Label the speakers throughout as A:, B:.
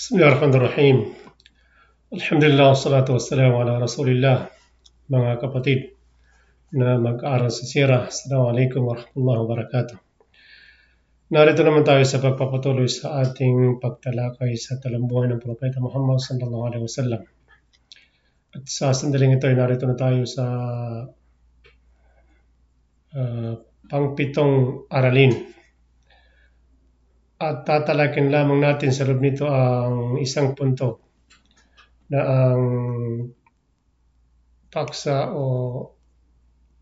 A: Bismillahirrahmanirrahim. Alhamdulillah, salatu wassalamu ala rasulillah. Mga kapatid na mag-aaral sa sira, Assalamualaikum warahmatullahi wabarakatuh. Narito naman tayo sa pagpapatuloy sa ating pagtalakay sa talambuhay ng Propeta Muhammad sallallahu alaihi wasallam. At sa sandaling ito ay narito na tayo sa uh, pangpitong aralin at tatalakin lamang natin sa loob nito ang isang punto na ang paksa o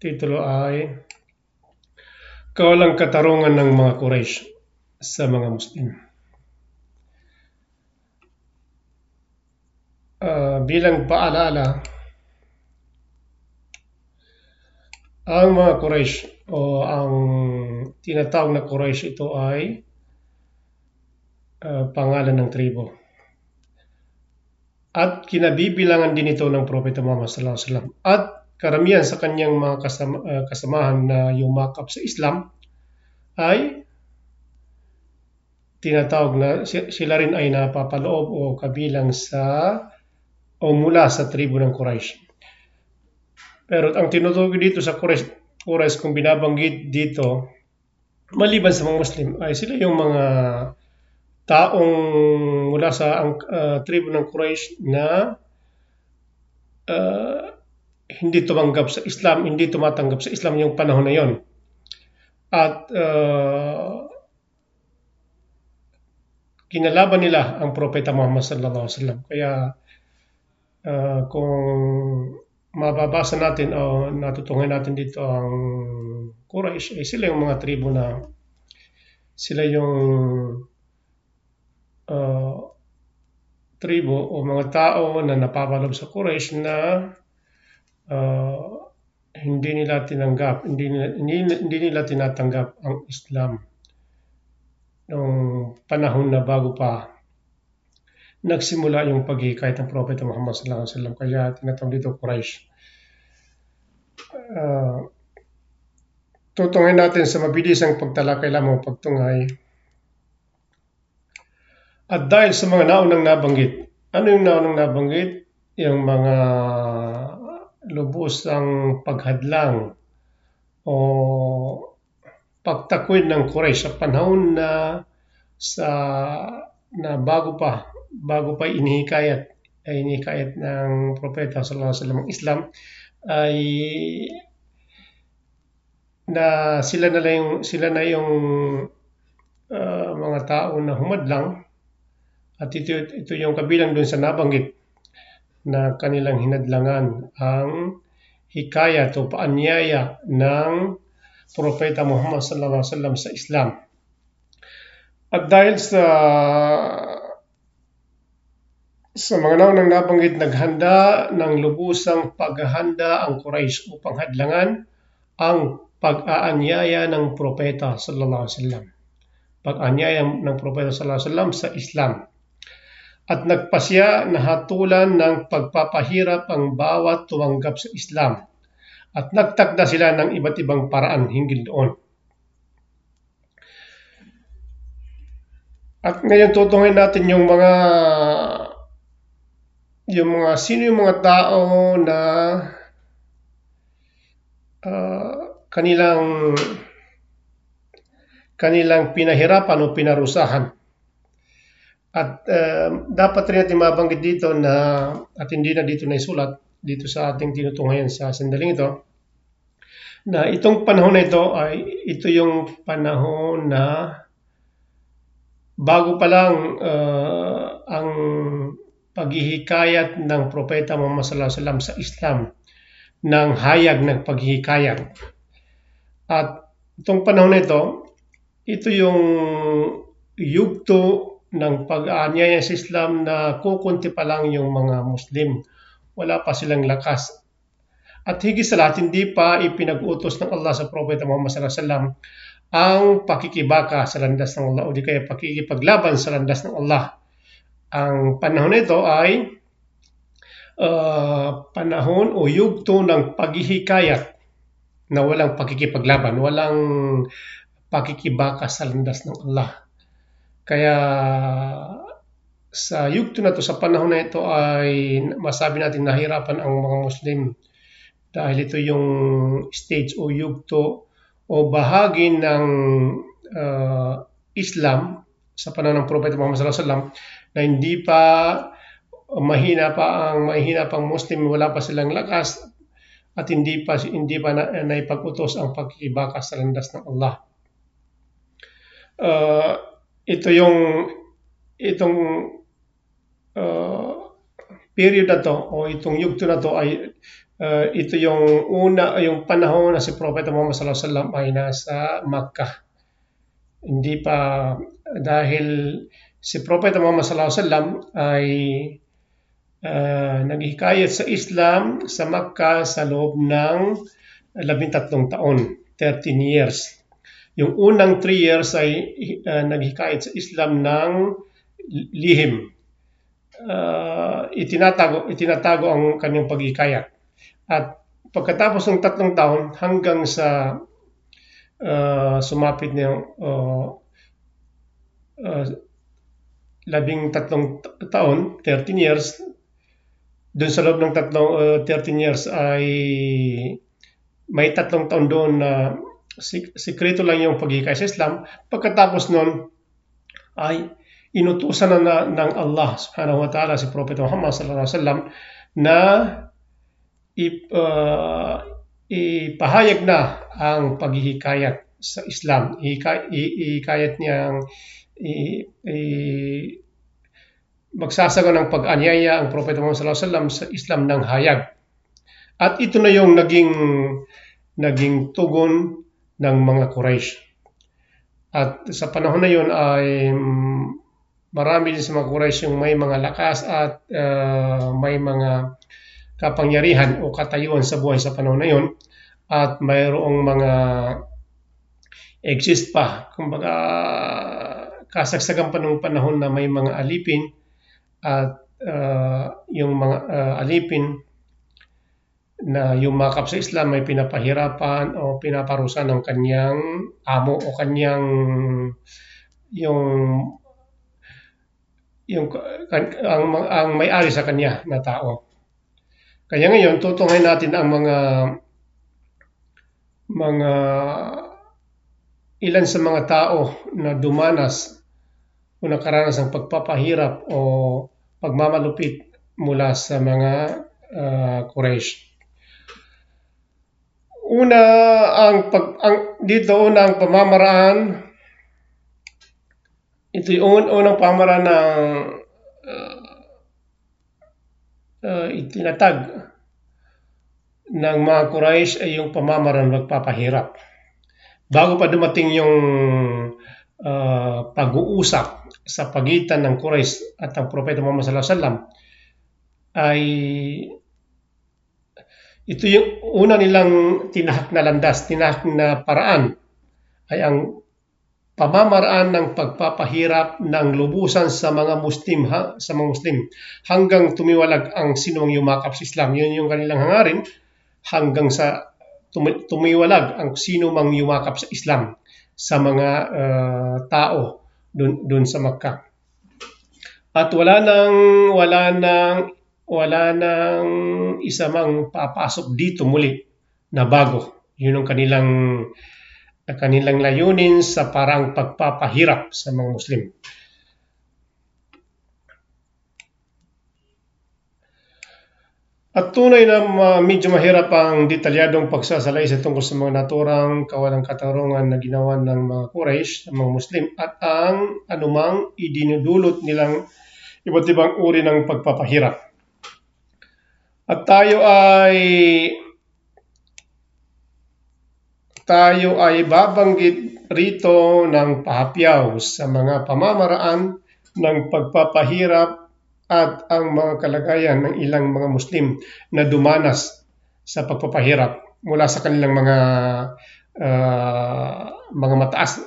A: titulo ay Kawalang katarungan ng mga Quraysh sa mga Muslim. Uh, bilang paalala, ang mga Quraysh o ang tinatawag na Quraysh ito ay uh, pangalan ng tribo. At kinabibilangan din ito ng Propeta Muhammad sallallahu alaihi wasallam. At karamihan sa kanyang mga kasama, uh, kasamahan na yumakap sa Islam ay tinatawag na sila rin ay napapaloob o kabilang sa o mula sa tribo ng Quraysh. Pero ang tinutukoy dito sa Quraysh, Quraysh kung binabanggit dito, maliban sa mga Muslim, ay sila yung mga taong mula sa ang uh, tribo ng Quraysh na uh, hindi tumanggap sa Islam, hindi tumatanggap sa Islam yung panahon na yon. At uh, kinalaban nila ang propeta Muhammad sallallahu alaihi wasallam. Kaya uh, kung mababasa natin o natutungan natin dito ang Quraysh, eh, sila yung mga tribo na sila yung uh, tribo o mga tao na napapaloob sa Quraysh na uh, hindi nila tinanggap, hindi nila, hindi, hindi nila tinatanggap ang Islam noong panahon na bago pa nagsimula yung paghihikayat ng Propeta Muhammad sallallahu alaihi wasallam kaya tinatawag dito Quraysh. Uh, tutungin natin sa mabilisang pagtalakay lamang pagtungay at dahil sa mga naunang nabanggit, ano yung naunang nabanggit? Yung mga lubos ang paghadlang o pagtakwid ng Quraysh sa panahon na sa na bago pa bago pa inihikayat ay inihikayat ng propeta sallallahu alaihi wasallam Islam ay na sila na lang yung sila na yung uh, mga tao na humadlang at ito, ito yung kabilang doon sa nabanggit na kanilang hinadlangan ang hikayat o paanyaya ng Propeta Muhammad sallallahu alaihi wasallam sa Islam. At dahil sa sa mga naunang nabanggit, naghanda ng lubusang paghahanda ang Quraysh upang hadlangan ang pag-aanyaya ng Propeta sallallahu alaihi wasallam. Pag-aanyaya ng Propeta sallallahu alaihi wasallam sa Islam at nagpasya na hatulan ng pagpapahirap ang bawat tumanggap sa Islam at nagtakda sila ng iba't ibang paraan hinggil doon. At ngayon tutungin natin yung mga yung mga sino yung mga tao na uh, kanilang kanilang pinahirapan o pinarusahan at uh, dapat rin natin mabanggit dito na, at hindi na dito na isulat, dito sa ating tinutunghayan sa sandaling ito, na itong panahon na ito ay ito yung panahon na bago pa lang uh, ang paghihikayat ng Propeta Muhammad Sallallahu Alaihi Wasallam sa Islam ng hayag ng paghihikayat. At itong panahon na ito, ito yung yugto ng pag-aanyaya sa Islam na kukunti pa lang yung mga Muslim. Wala pa silang lakas. At higit sa lahat, hindi pa ipinag-utos ng Allah sa Propeta Muhammad sallallahu alaihi wasallam ang pakikibaka sa landas ng Allah o di kaya pakikipaglaban sa landas ng Allah. Ang panahon nito ay uh, panahon o yugto ng paghihikayat na walang pakikipaglaban, walang pakikibaka sa landas ng Allah. Kaya sa yugto na to, sa panahon na ito ay masabi natin nahirapan ang mga Muslim dahil ito yung stage o yugto o bahagi ng uh, Islam sa panahon ng Propeta Muhammad sallallahu alaihi wasallam na hindi pa mahina pa ang mahina pang Muslim, wala pa silang lakas at hindi pa hindi pa na, naipag-utos ang pagkibakas sa landas ng Allah. Uh, ito yung itong uh, period na to o itong yugto na to ay uh, ito yung una yung panahon na si Propeta Muhammad sallallahu alaihi wasallam ay nasa Makkah. Hindi pa dahil si Propeta Muhammad sallallahu alaihi wasallam ay uh, naghikayat sa Islam sa Makkah sa loob ng labintatlong taon, 13 years. Yung unang 3 years ay uh, naghikayat sa Islam ng lihim. Uh, itinatago, itinatago ang kanyang paghikayat. At pagkatapos ng tatlong taon hanggang sa uh, sumapit na yung uh, uh, labing tatlong taon, 13 years, doon sa loob ng tatlong uh, 13 years ay may tatlong taon doon na sikreto lang yung paghikay sa Islam. Pagkatapos noon ay inutusan na, na ng Allah subhanahu wa ta'ala si Prophet Muhammad sallallahu alaihi wasallam na ip, uh, ipahayag na ang paghihikayat sa Islam. Ihikayat niyang i, i, magsasaga ng pag-anyaya ang Propeta Muhammad sallallahu alaihi wasallam sa Islam ng hayag. At ito na yung naging naging tugon ng mga Quraysh. At sa panahon na yun ay um, marami din sa mga Quraysh yung may mga lakas at uh, may mga kapangyarihan o katayuan sa buhay sa panahon na yun at mayroong mga exist pa. Kumbaga, kasagsagan pa ng panahon na may mga alipin at uh, yung mga uh, alipin na yumakap sa Islam ay pinapahirapan o pinaparusa ng kanyang amo o kanyang yung yung ang, ang may-ari sa kanya na tao. Kaya ngayon tutunghayin natin ang mga mga ilan sa mga tao na dumanas o nakaranas ng pagpapahirap o pagmamalupit mula sa mga uh, Quraysh. Una ang pag ang dito una ang pamamaraan ito yung unang pamamaraan ng uh, uh, itinatag ng mga Quraysh ay yung pamamaraan magpapahirap. Bago pa dumating yung uh, pag-uusap sa pagitan ng Quraysh at ang Propeta Muhammad sallallahu alaihi wasallam ay ito yung una nilang tinahak na landas, tinahak na paraan ay ang pamamaraan ng pagpapahirap ng lubusan sa mga Muslim ha, sa mga Muslim hanggang tumiwalag ang sinong yumakap sa Islam. Yun yung kanilang hangarin hanggang sa tumiwalag ang sino mang yumakap sa Islam sa mga uh, tao doon sa Makkah. At wala nang wala nang wala nang isa mang papasok dito muli na bago. Yun ang kanilang kanilang layunin sa parang pagpapahirap sa mga Muslim. At tunay na uh, medyo mahirap ang detalyadong pagsasalay sa tungkol sa mga naturang kawalang katarungan na ginawa ng mga Quraysh, ng mga Muslim, at ang anumang idinudulot nilang iba't ibang uri ng pagpapahirap. At tayo ay tayo ay babanggit rito ng pahapyaw sa mga pamamaraan ng pagpapahirap at ang mga kalagayan ng ilang mga Muslim na dumanas sa pagpapahirap mula sa kanilang mga uh, mga mataas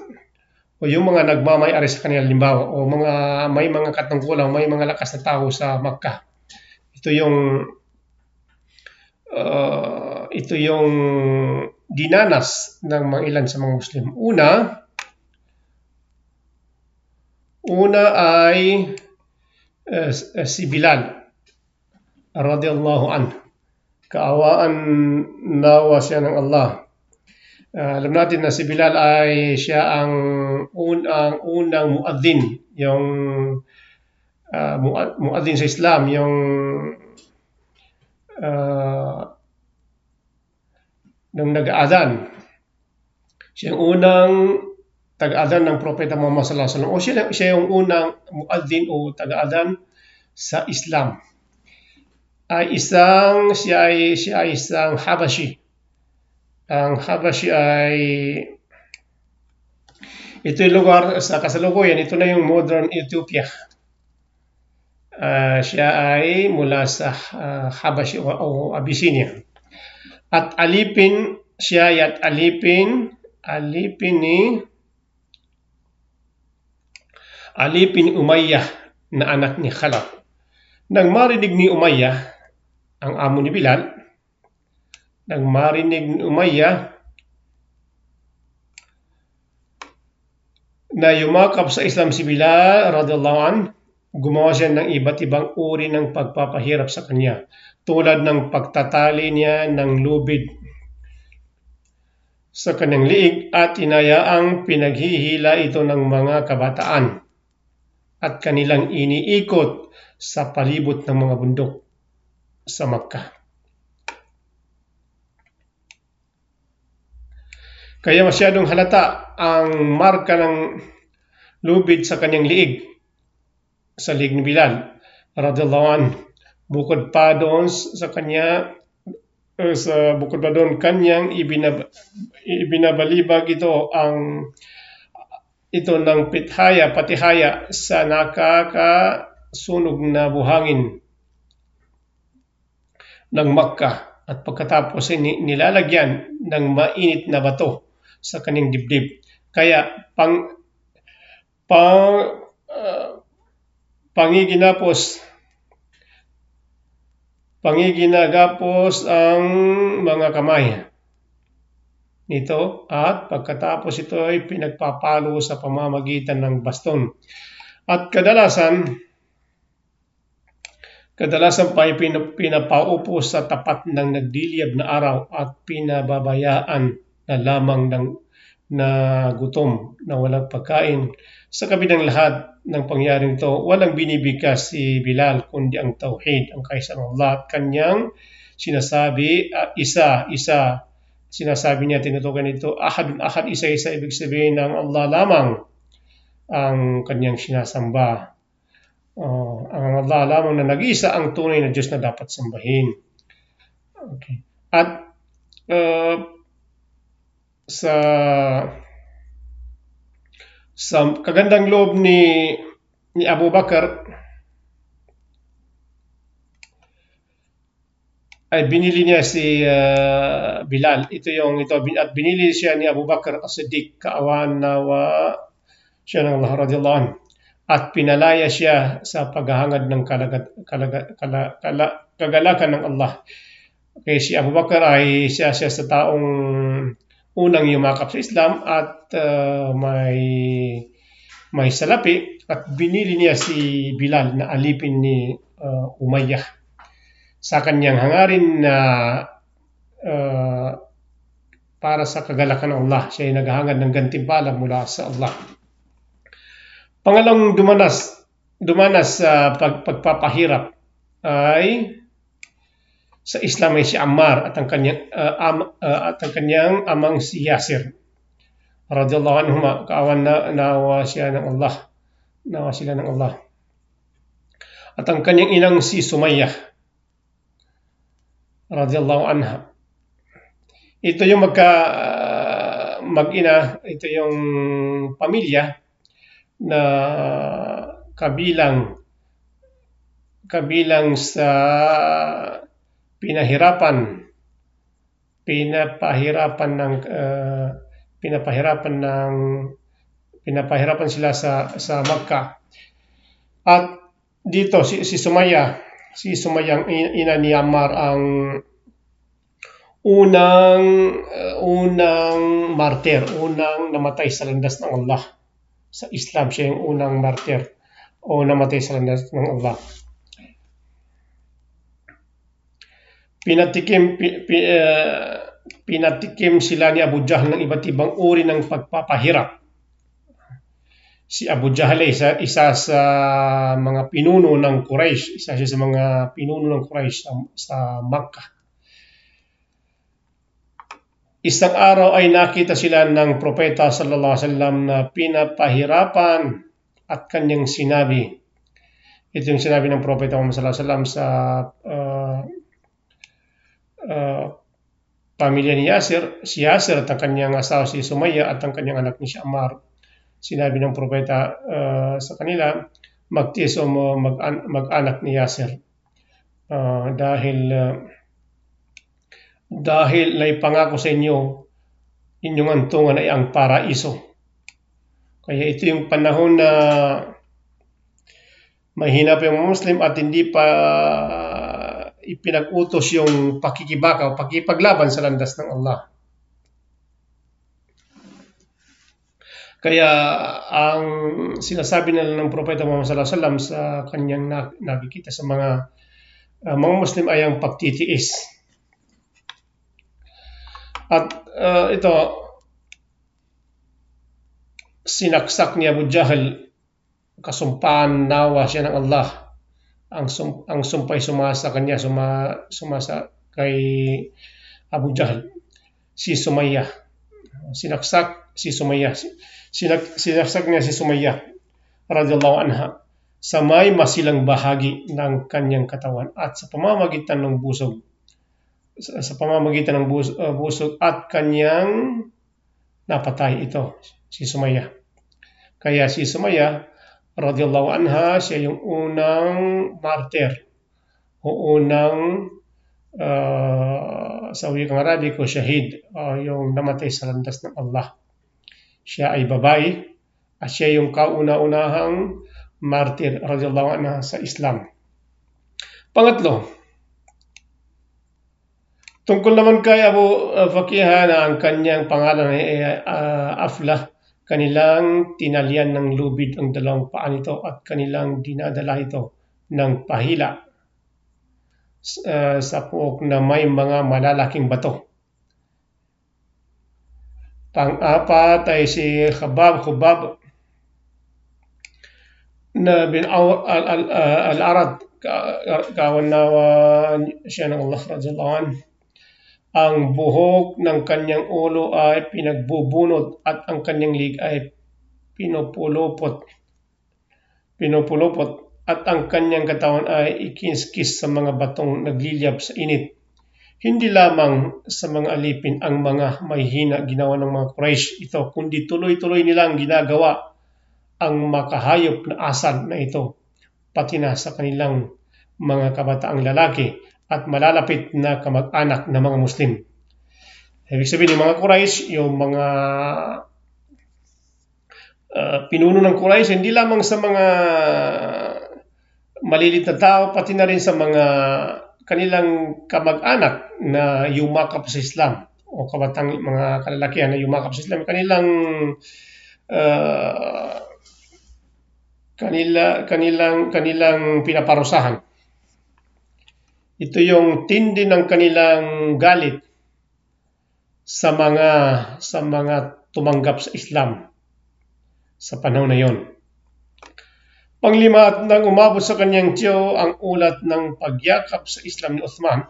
A: o yung mga nagmamay-ari sa kanila limbawa o mga may mga katungkulan, may mga lakas na tao sa Makkah. Ito yung uh, ito yung dinanas ng mga ilan sa mga Muslim. Una, una ay uh, si Bilal radiyallahu an. Kaawaan nawa siya ng Allah. Uh, alam natin na si Bilal ay siya ang unang unang muadzin, yung uh, muadzin sa Islam, yung uh, nung nag-aadan. Siya yung unang taga-adan ng Propeta Muhammad sallallahu alaihi wasallam. O siya, siya yung unang muadzin o taga-adan sa Islam. Ay isang siya ay siya ay isang Habashi. Ang Habashi ay ito yung lugar sa kasalukuyan, ito na yung modern Ethiopia. Uh, siya ay mula sa uh, Habashi o, o Abyssinia. At alipin siya ay at alipin, alipin ni alipin Umayyah na anak ni Khalaf. Nang marinig ni Umayyah, ang amo ni Bilal, nang marinig ni Umayyah na yumakap sa Islam si Bilal radhiyallahu an, gumawa siya ng iba't ibang uri ng pagpapahirap sa kanya tulad ng pagtatali niya ng lubid sa kanyang liig at inayaang pinaghihila ito ng mga kabataan at kanilang iniikot sa palibot ng mga bundok sa Makkah. Kaya masyadong halata ang marka ng lubid sa kanyang liig sa liig ni Bilal radhiyallahu anhu Bukod pa doon sa kanya, uh, sa bukod pa doon kanyang ibinab, ibinabalibag ito ang ito ng pithaya, patihaya sa nakakasunog na buhangin ng Makkah at pagkatapos ay nilalagyan ng mainit na bato sa kanyang dibdib. Kaya pang pang pangiginapos pangiginagapos ang mga kamay nito at pagkatapos ito ay pinagpapalo sa pamamagitan ng baston. At kadalasan, kadalasan pa ay pinapaupo sa tapat ng nagdiliyab na araw at pinababayaan na lamang ng na gutom na walang pagkain. Sa kabilang lahat, ng pangyaring ito, walang binibigkas si Bilal kundi ang tauhid, ang kaisang Allah at kanyang sinasabi, uh, isa, isa, sinasabi niya, tinutukan ito, ahadun ahad, isa-isa, ibig sabihin ng Allah lamang ang kanyang sinasamba. Uh, ang Allah lamang na nag-isa ang tunay na Diyos na dapat sambahin. Okay. At uh, sa sa kagandang loob ni ni Abu Bakar ay binili niya si uh, Bilal. Ito yung ito at binili siya ni Abu Bakar as-Siddiq kaawan nawa siya ng Allah radhiyallahu anhu at pinalaya siya sa paghahangad ng kalagat, kalagat, kala, kala, kagalakan ng Allah. Okay, si Abu Bakar ay siya siya sa taong unang yumakap sa Islam at uh, may may salapi at binili niya si Bilal na alipin ni uh, Umayyah sa kanyang hangarin na uh, para sa kagalakan ng Allah. Siya ay naghahangad ng gantimpala mula sa Allah. Pangalawang dumanas, dumanas sa uh, pag, pagpapahirap ay sa Islam ay si Ammar at ang kanyang uh, am, uh, at ang kanyang amang si Yasir. Radiyallahu anhuma, kaawan na nawa siya ng Allah. Nawa sila ng Allah. At ang kanyang inang si Sumayyah. Radiyallahu anha. Ito yung magka uh, mag-ina, ito yung pamilya na kabilang kabilang sa pinahirapan, pinapahirapan ng uh, pinapahirapan ng pinapahirapan sila sa sa Makkah. At dito si, si Sumaya, si Sumayang ina ni Ammar ang unang uh, unang martir, unang namatay sa landas ng Allah. Sa Islam siya yung unang martir. o namatay sa landas ng Allah. Pinatikim, pi, pi, uh, pinatikim sila ni Abu Jahl ng iba't ibang uri ng pagpapahirap. Si Abu Jahl isa, isa sa mga pinuno ng Quraysh, isa siya sa mga pinuno ng Quraysh sa, sa Makkah. Isang araw ay nakita sila ng propeta sallallahu alaihi wasallam na pinapahirapan at kanyang sinabi. Ito yung sinabi ng propeta Muhammad sallallahu alaihi wasallam sa uh, uh, pamilya ni Yasir, si Yasir at ang kanyang asawa si Sumaya at ang kanyang anak ni si Ammar. Sinabi ng propeta uh, sa kanila, magtiis o mag mag-anak ni Yasir. Uh, dahil uh, dahil naipangako sa inyo, inyong antungan ay ang paraiso. Kaya ito yung panahon na mahina pa yung Muslim at hindi pa ipinag-utos yung pakikibaka o pakipaglaban sa landas ng Allah. Kaya ang sinasabi nila ng Propeta Muhammad sallallahu alaihi wasallam sa kanyang nakikita sa mga uh, mga Muslim ay ang pagtitiis. At uh, ito, sinaksak ni Abu Jahl, kasumpaan nawa siya ng Allah. Ang, sum, ang sumpay sumasa kanya, suma, sumasa kay Abu Jahl. Si Sumaya. Sinaksak si Sumaya. Sinak, sinaksak niya si Sumaya radiyallahu anha sa may masilang bahagi ng kanyang katawan at sa pamamagitan ng busog sa, sa pamamagitan ng bus, uh, busog at kanyang napatay ito, si Sumaya. Kaya si Sumaya, radiyallahu anha, siya yung unang martyr o unang uh, sa wikang Arabic o shahid, uh, yung namatay sa landas ng Allah. Siya ay babae at siya yung kauna-unahang martyr radiyallahu anha sa Islam. Pangatlo, Tungkol naman kay Abu Fakiha na ang kanyang pangalan ay uh, Aflah, kanilang tinalian ng lubid ang dalawang paa nito at kanilang dinadala ito ng pahila uh, sa puok na may mga malalaking bato. Pang-apat ay si Khabab Khubab na bin al-Arad kawan na siya ng Allah radiyallahu anhu ang buhok ng kanyang ulo ay pinagbubunot at ang kanyang lig ay pinupulupot. Pinupulupot at ang kanyang katawan ay ikinskis sa mga batong nagliliyab sa init. Hindi lamang sa mga alipin ang mga may ginawa ng mga Quraysh ito, kundi tuloy-tuloy nilang ginagawa ang makahayop na asal na ito, pati na sa kanilang mga kabataang lalaki at malalapit na kamag-anak ng mga Muslim. Ibig sabihin, yung mga Quraysh, yung mga uh, pinuno ng Quraysh, hindi lamang sa mga malilit na tao, pati na rin sa mga kanilang kamag-anak na yumakap sa Islam o kabatang mga kalalakihan na yumakap sa Islam, kanilang uh, kanila kanilang kanilang pinaparusahan ito yung tindi ng kanilang galit sa mga sa mga tumanggap sa Islam sa panahon na yon. Panglima at nang umabot sa kanyang tiyo ang ulat ng pagyakap sa Islam ni Uthman.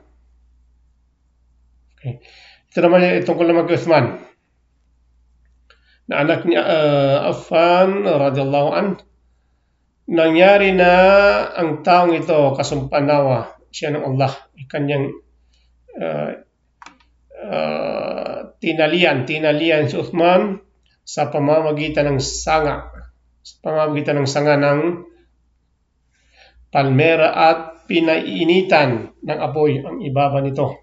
A: Okay. Ito naman tungkol naman kay Uthman. Na anak niya uh, Affan radiyallahu an nangyari na ang taong ito kasumpanawa siya ng Allah, kanyang uh, uh, tinalian, tinalian si Uthman sa pamamagitan ng sanga, sa pamamagitan ng sanga ng palmera at pinainitan ng apoy ang ibaba nito.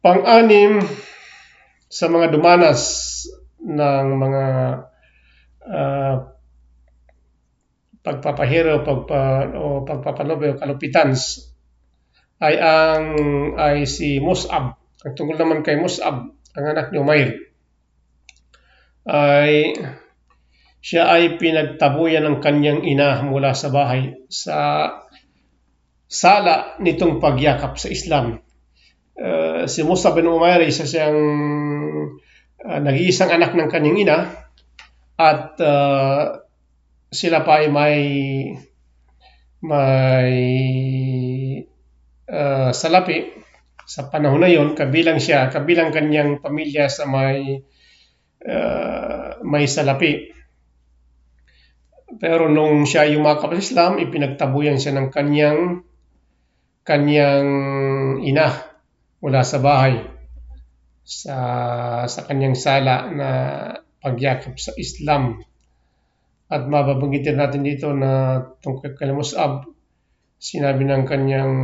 A: Pang-anim sa mga dumanas ng mga uh, pagpapahero pagpa, o pagpapanobe o kalupitan ay ang ay si Mus'ab. Ang tungkol naman kay Mus'ab, ang anak ni Umair, ay siya ay pinagtabuyan ng kanyang ina mula sa bahay sa sala nitong pagyakap sa Islam. Uh, si Musa bin Umair, isa siyang uh, nag-iisang anak ng kanyang ina at uh, sila pa ay may may uh, salapi sa panahon na yon kabilang siya kabilang kanyang pamilya sa may uh, may salapi. Pero nung siya yumakap sa Islam ipinagtabuyan siya ng kanyang kanyang ina mula sa bahay sa sa kanyang sala na pagyakap sa Islam at mababanggitin natin dito na tungkol kay Mus'ab, sinabi ng kanyang,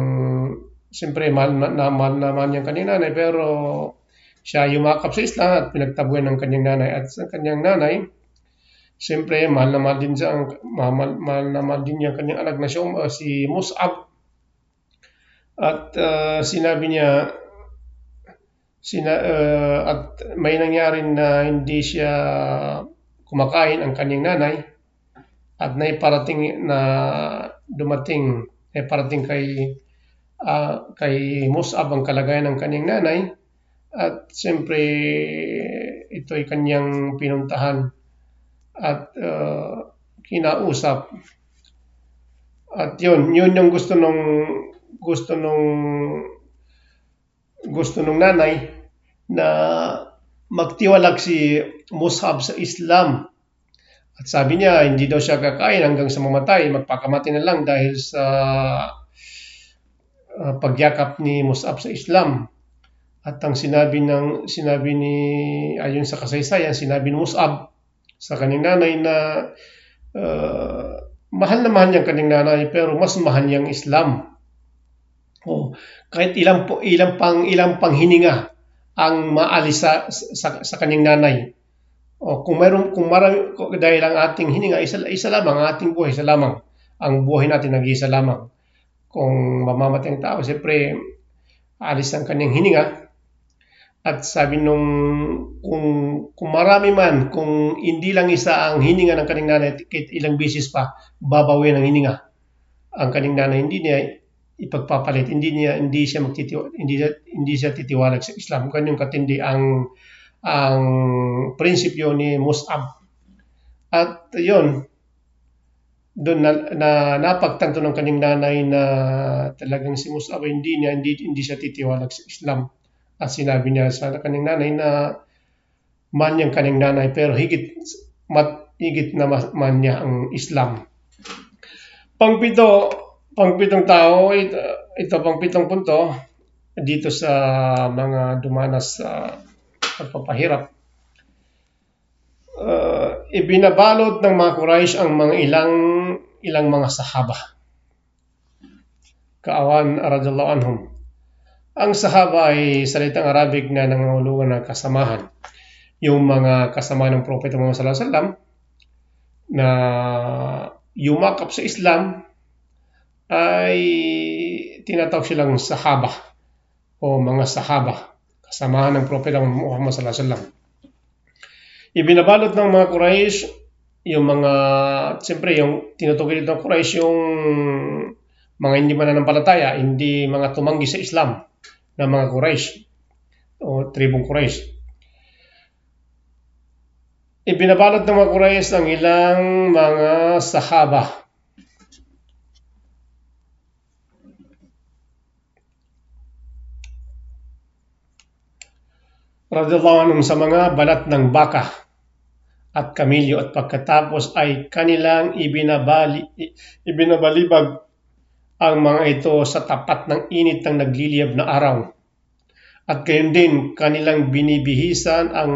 A: siyempre mahal na mahal naman yung kanyang nanay, pero siya yumakap sa Islam at pinagtabuyan ng kanyang nanay. At sa kanyang nanay, siyempre mahal na mahal din siya, mahal, mahal na mahal din yung kanyang anak na siya, uh, si Mus'ab. At uh, sinabi niya, sina, uh, at may nangyari na hindi siya kumakain ang kanyang nanay at naiparating na dumating parating kay uh, kay Musab ang kalagayan ng kanyang nanay. At siyempre ito ay kanyang pinuntahan. At uh, kinausap. At yun yun yung gusto nung gusto nung gusto nung nanay na magtiwalak si Musab sa Islam at sabi niya, hindi daw siya kakain hanggang sa mamatay, magpakamati na lang dahil sa uh, pagyakap ni Mus'ab sa Islam. At ang sinabi ng sinabi ni ayon sa kasaysayan, sinabi ni Mus'ab sa kanyang nanay na uh, mahal na mahal niyang kanyang nanay pero mas mahal niyang Islam. Oh, kahit ilang ilang pang ilang pang hininga ang maalis sa, sa, sa kanyang nanay o kung mayroon kung marami dahil ang ating hininga isa, isa lamang, ang ating buhay isa lamang. Ang buhay natin nag-iisa lamang. Kung mamamatay ang tao, siyempre alis ang kanyang hininga. At sabi nung kung, kung marami man, kung hindi lang isa ang hininga ng kanyang nanay, kahit ilang bisis pa, babawi ng hininga. Ang kanyang nanay, hindi niya ipagpapalit, hindi niya hindi siya magtitiwala, hindi siya, hindi siya titiwalag sa Islam. Ganyan katindi ang ang prinsipyo ni Mus'ab. At yon doon na, na napagtanto ng kanyang nanay na talagang si Mus'ab hindi niya hindi, hindi siya titiwalag sa Islam. At sinabi niya sa kanyang nanay na man niyang kanyang nanay pero higit mat, higit na man niya ang Islam. Pangpito, pangpitong tao, ito, ito pangpitong punto dito sa mga dumanas sa pagpapahirap. Uh, ibinabalot ng mga Quraysh ang mga ilang ilang mga sahaba. Kaawan radhiyallahu anhum. Ang sahaba ay salitang Arabic na nangangulugan ng kasamahan. Yung mga kasama ng Propeta Muhammad sallallahu alaihi wasallam na yumakap sa Islam ay tinatawag silang sahaba o mga sahaba samahan ng Propeta Muhammad sallallahu alaihi wasallam. Ibinabalot ng mga Quraysh yung mga, siyempre yung tinutukoy dito ng Quraysh yung mga hindi mananampalataya, hindi mga tumanggi sa Islam na mga Quraysh o tribong Quraysh. Ibinabalot ng mga Quraysh ang ilang mga sahaba radhiyallahu anhum sa mga balat ng baka at kamilyo at pagkatapos ay kanilang ibinabali, ibinabalibag ang mga ito sa tapat ng init ng nagliliyab na araw. At gayon din kanilang binibihisan ang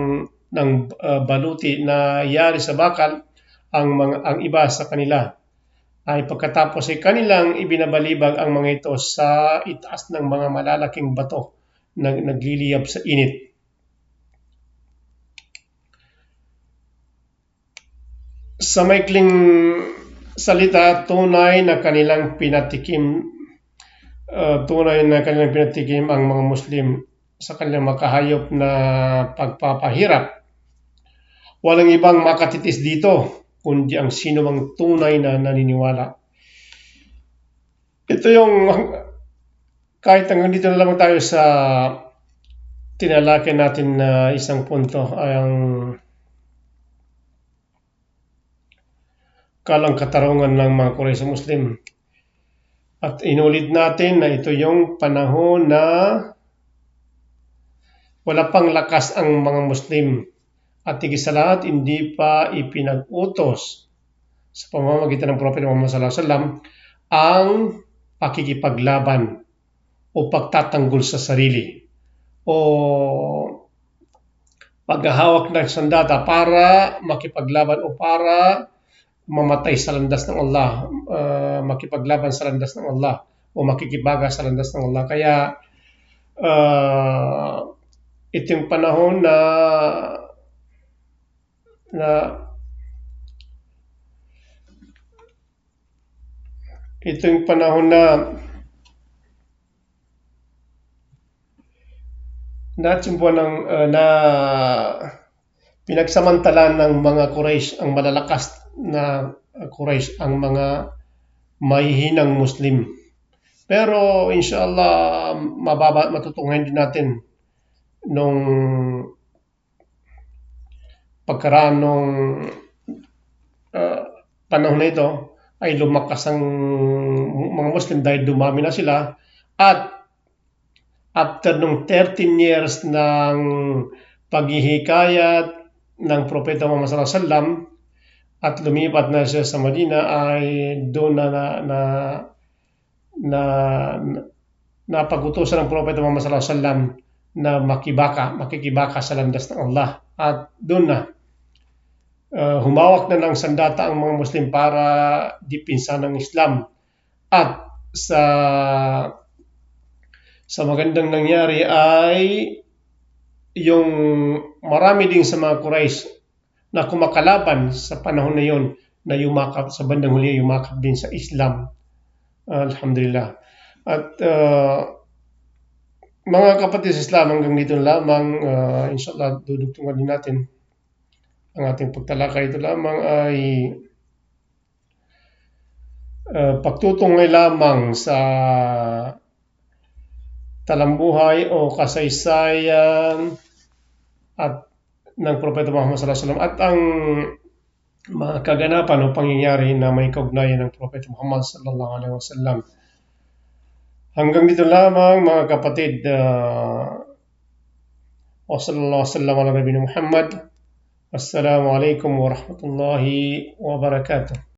A: ng uh, baluti na yari sa bakal ang mga ang iba sa kanila ay pagkatapos ay kanilang ibinabalibag ang mga ito sa itaas ng mga malalaking bato na nagliliyab sa init sa maikling salita, tunay na kanilang pinatikim, uh, tunay na kanilang pinatikim ang mga Muslim sa kanilang makahayop na pagpapahirap. Walang ibang makatitis dito kundi ang sino mang tunay na naniniwala. Ito yung, kahit hanggang dito na lamang tayo sa tinalakay natin na isang punto, ay ang kalang katarungan ng mga sa Muslim. At inulit natin na ito yung panahon na wala pang lakas ang mga Muslim at higit sa lahat hindi pa ipinag-utos sa pamamagitan ng Prophet Muhammad sallallahu alaihi wasallam ang pakikipaglaban o pagtatanggol sa sarili o paghahawak ng sandata para makipaglaban o para mamatay sa landas ng Allah, uh, makipaglaban sa landas ng Allah o makikibaga sa landas ng Allah. Kaya uh, ito yung panahon na na ito yung panahon na natsimpuan ng uh, na pinagsamantalan ng mga Quraysh ang malalakas na Quraysh ang mga mahihinang Muslim. Pero inshallah mababa matutungayan din natin nung pagkaraan nung uh, panahon na ito ay lumakas ang mga Muslim dahil dumami na sila at after nung 13 years ng paghihikayat ng Propeta Muhammad sallallahu alaihi wasallam at lumipat na siya sa Madina ay doon na na na, na, na napagutusan ng Propeta Muhammad sallallahu alaihi wasallam na makibaka, makikibaka sa landas ng Allah. At doon na uh, humawak na ng sandata ang mga Muslim para dipinsa ng Islam. At sa sa magandang nangyari ay yung marami ding sa mga Quraysh na kumakalaban sa panahon na yon na yumakap sa bandang huli yumakap din sa Islam. Alhamdulillah. At uh, mga kapatid sa Islam, hanggang dito lamang, uh, inshallah, dudugtungan din natin ang ating pagtalakay. Ito lamang ay uh, pagtutungay lamang sa talambuhay o kasaysayan at ng Propeta Muhammad sallallahu alaihi wasallam at ang mga kaganapan o pangyayari na may kaugnayan ng Propeta Muhammad sallallahu alaihi wasallam. Hanggang dito lamang mga kapatid. Uh, wa sallallahu wasallam ala Nabi Muhammad. Assalamu alaikum warahmatullahi wabarakatuh.